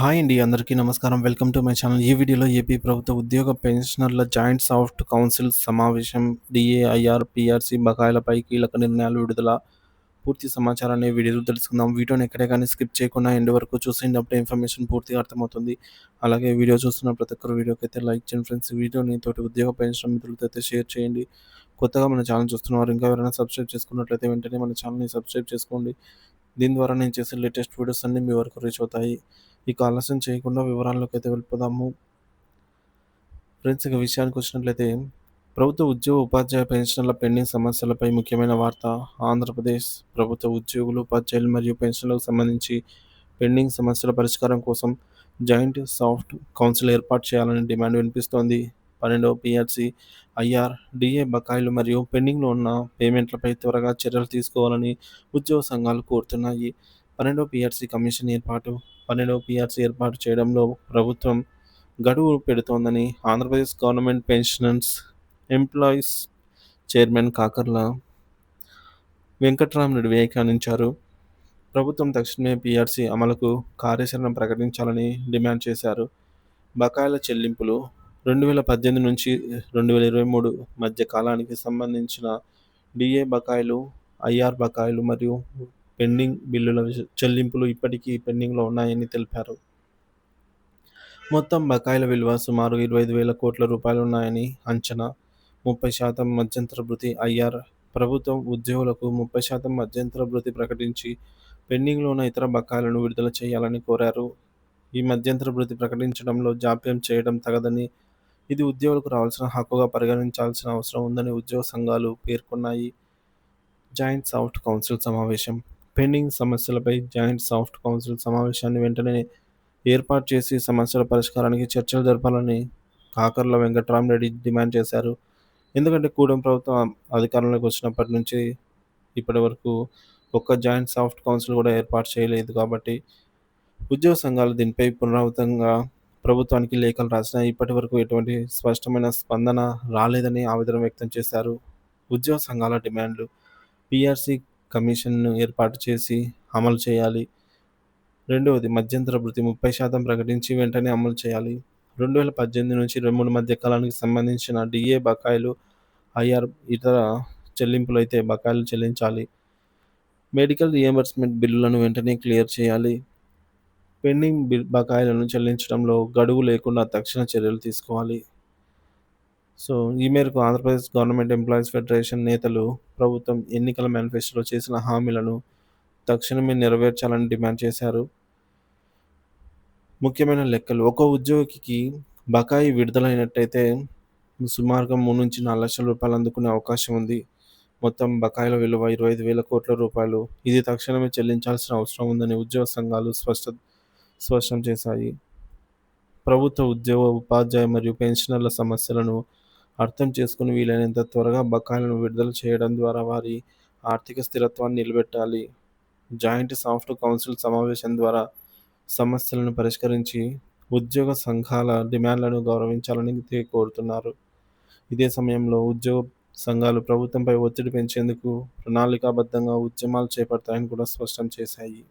Hi అండి అందరికీ నమస్కారం. Welcome to my channel. ఈ వీడియోలో ఏపీ ప్రభుత్వ ఉద్యోగ పెన్షనర్ల జాయింట్ సాఫ్ట్ కౌన్సిల్ సమావేశం డిఏఐఆర్ పిఆర్సి బకాయిలపై కీలక నిర్ణయాలు విడుదల పూర్తి సమాచారాన్ని వీడియోలో తెలుసుకుందాం. వీడియోని ఎక్కడే కానీ స్కిప్ చేయకుండా ఎండ్ వరకు చూసేయండి. అప్పుడే ఇన్ఫర్మేషన్ పూర్తిగా అర్థమవుతుంది. అలాగే వీడియో చూస్తున్న ప్రతి ఒక్కరు వీడియోకి అయితే లైక్ చేయండి ఫ్రెండ్స్. వీడియోని తోటి ఉద్యోగ పెన్షన్ మిత్రులతో అయితే షేర్ చేయండి. కొత్తగా మన ఛానల్ చూస్తున్నవారు ఇంకా ఎవరైనా సబ్స్క్రైబ్ చేసుకున్నట్లయితే వెంటనే మన ఛానల్ని సబ్స్క్రైబ్ చేసుకోండి. దీని ద్వారా నేను చేసే లేటెస్ట్ వీడియోస్ అన్నీ మీ వరకు రీచ్ అవుతాయి. ఇక ఆలస్యం చేయకుండా వివరాల్లోకి అయితే వెళ్ళిపోదాము. ఫ్రెండ్స్ ఇక విషయానికి వచ్చినట్లయితే ప్రభుత్వ ఉద్యోగ ఉపాధ్యాయ పెన్షన్ల పెండింగ్ సమస్యలపై ముఖ్యమైన వార్త ఆంధ్రప్రదేశ్ ప్రభుత్వ ఉద్యోగులు ఉపాధ్యాయులు మరియు పెన్షన్లకు సంబంధించి పెండింగ్ సమస్యల పరిష్కారం కోసం జాయింట్ సాఫ్ట్ కౌన్సిల్ ఏర్పాటు చేయాలని డిమాండ్ వినిపిస్తోంది. పన్నెండవ పిఆర్సి ఐఆర్ డిఏ బకాయిలు మరియు పెండింగ్లో ఉన్న పేమెంట్లపై త్వరగా చర్యలు తీసుకోవాలని ఉద్యోగ సంఘాలు కోరుతున్నాయి. పన్నెండవ పిఆర్సి కమిషన్ ఏర్పాటు పన్నెండవ పిఆర్సి ఏర్పాటు చేయడంలో ప్రభుత్వం గడువు పెడుతోందని Andhra Pradesh government pensioners employees chairman Kakarla Venkatramireddy వ్యాఖ్యానించారు. ప్రభుత్వం తక్షణమే పిఆర్సీ అమలుకు కార్యాచరణ ప్రకటించాలని డిమాండ్ చేశారు. బకాయిల చెల్లింపులు రెండు వేల పద్దెనిమిది నుంచి రెండు వేల ఇరవై మూడు మధ్య కాలానికి సంబంధించిన డిఏ బకాయిలు ఐఆర్ బకాయిలు మరియు పెండింగ్ బిల్లుల చెల్లింపులు ఇప్పటికీ పెండింగ్లో ఉన్నాయని తెలిపారు. మొత్తం బకాయిల విలువ సుమారు ఇరవై ఐదు వేల కోట్ల రూపాయలు ఉన్నాయని అంచనా. ముప్పై శాతం మధ్యంతర భృతి ఐఆర్ ప్రభుత్వం ఉద్యోగులకు ముప్పై శాతం మధ్యంతర భృతి ప్రకటించి పెండింగ్లో ఉన్న ఇతర బకాయిలను విడుదల చేయాలని కోరారు. ఈ మధ్యంతర భృతి ప్రకటించడంలో జాప్యం చేయడం తగదని ఇది ఉద్యోగులకు రావాల్సిన హక్కుగా పరిగణించాల్సిన అవసరం ఉందని ఉద్యోగ సంఘాలు పేర్కొన్నాయి. జాయింట్ సాఫ్ట్ కౌన్సిల్ సమావేశం. పెండింగ్ సమస్యలపై జాయింట్ సాఫ్ట్ కౌన్సిల్ సమావేశాన్ని వెంటనే ఏర్పాటు చేసి సమస్యల పరిష్కారానికి చర్చలు జరపాలని కాకర్ల వెంకట్రామరెడ్డి డిమాండ్ చేశారు. ఎందుకంటే కూడం ప్రభుత్వం అధికారంలోకి వచ్చినప్పటి నుంచి ఇప్పటి వరకు ఒక్క జాయింట్ సాఫ్ట్ కౌన్సిల్ కూడా ఏర్పాటు చేయలేదు కాబట్టి ఉద్యోగ సంఘాలు దీనిపై పునరావృతంగా ప్రభుత్వానికి లేఖలు రాసిన ఇప్పటి వరకు ఎటువంటి స్పష్టమైన స్పందన రాలేదని ఆవేదన వ్యక్తం చేశారు. ఉద్యోగ సంఘాల డిమాండ్లు పిఆర్సీ కమిషన్ను ఏర్పాటు చేసి అమలు చేయాలి. రెండవది మధ్యంతర వృత్తి ముప్పై శాతం ప్రకటించి వెంటనే అమలు చేయాలి. రెండు వేల పద్దెనిమిది నుంచి రెండు మూడు మధ్య కాలానికి సంబంధించిన డిఏ బకాయిలు ఐఆర్ ఇతర చెల్లింపులు అయితే బకాయిలు చెల్లించాలి. మెడికల్ రియంబర్స్మెంట్ బిల్లులను వెంటనే క్లియర్ చేయాలి. పెండింగ్ బిల్ బకాయిలను చెల్లించడంలో గడువు లేకుండా తక్షణ చర్యలు తీసుకోవాలి. సో ఈ మేరకు ఆంధ్రప్రదేశ్ గవర్నమెంట్ ఎంప్లాయీస్ ఫెడరేషన్ నేతలు ప్రభుత్వం ఎన్నికల మేనిఫెస్టోలో చేసిన హామీలను తక్షణమే నెరవేర్చాలని డిమాండ్ చేశారు. ముఖ్యమైన లెక్కలు. ఒక ఉద్యోగికి బకాయి విడుదలైనట్టయితే సుమారుగా మూడు నుంచి నాలుగు లక్షల రూపాయలు అందుకునే అవకాశం ఉంది. మొత్తం బకాయిల విలువ ఇరవై ఐదు వేల కోట్ల రూపాయలు. ఇది తక్షణమే చెల్లించాల్సిన అవసరం ఉందని ఉద్యోగ సంఘాలు స్పష్ట స్పష్టం చేశాయి ప్రభుత్వ ఉద్యోగ ఉపాధ్యాయ మరియు పెన్షనర్ల సమస్యలను అర్థం చేసుకుని వీలైనంత త్వరగా బకాయిలను విడుదల చేయడం ద్వారా వారి ఆర్థిక స్థిరత్వాన్ని నిలబెట్టాలి. జాయింట్ సాఫ్ట్ కౌన్సిల్ సమావేశం ద్వారా సమస్యలను పరిష్కరించి ఉద్యోగ సంఘాల డిమాండ్లను గౌరవించాలని కోరుతున్నారు. ఇదే సమయంలో ఉద్యోగ సంఘాలు ప్రభుత్వంపై ఒత్తిడి పెంచేందుకు ప్రణాళికాబద్ధంగా ఉద్యమాలు చేపడతాయని కూడా స్పష్టం చేశాయి.